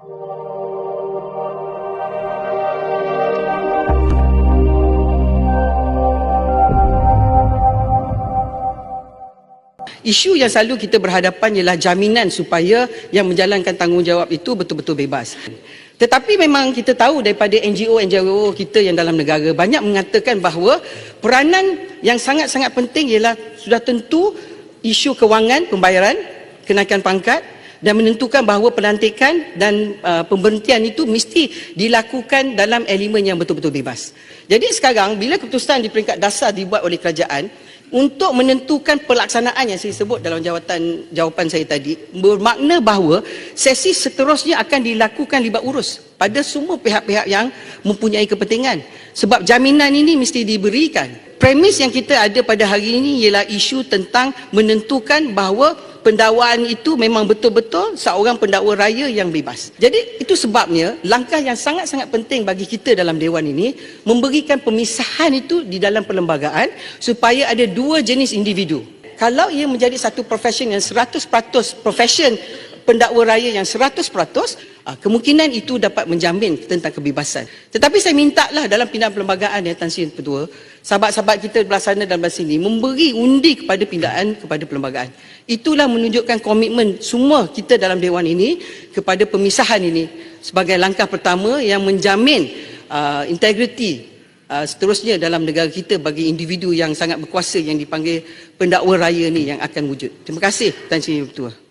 Isu yang selalu kita berhadapan ialah jaminan supaya yang menjalankan tanggungjawab itu betul-betul bebas. Tetapi memang kita tahu daripada NGO-NGO kita yang dalam negara banyak mengatakan bahawa peranan yang sangat-sangat penting ialah sudah tentu isu kewangan pembayaran, kenaikan pangkat dan menentukan bahawa pelantikan dan uh, pemberhentian itu mesti dilakukan dalam elemen yang betul-betul bebas. Jadi sekarang bila keputusan di peringkat dasar dibuat oleh kerajaan, untuk menentukan pelaksanaan yang saya sebut dalam jawatan jawapan saya tadi bermakna bahawa sesi seterusnya akan dilakukan libat urus pada semua pihak-pihak yang mempunyai kepentingan sebab jaminan ini mesti diberikan premis yang kita ada pada hari ini ialah isu tentang menentukan bahawa pendakwaan itu memang betul-betul seorang pendakwa raya yang bebas. Jadi itu sebabnya langkah yang sangat-sangat penting bagi kita dalam dewan ini memberikan pemisahan itu di dalam perlembagaan supaya ada dua jenis individu. Kalau ia menjadi satu profession yang 100% profession pendakwa raya yang 100% ah, kemungkinan itu dapat menjamin tentang kebebasan. Tetapi saya minta lah dalam pindaan perlembagaan ya Tan Sri Ketua, sahabat-sahabat kita belah sana dan belah sini memberi undi kepada pindaan kepada perlembagaan. Itulah menunjukkan komitmen semua kita dalam dewan ini kepada pemisahan ini sebagai langkah pertama yang menjamin uh, integriti uh, seterusnya dalam negara kita bagi individu yang sangat berkuasa yang dipanggil pendakwa raya ni yang akan wujud. Terima kasih Tan Sri Ketua.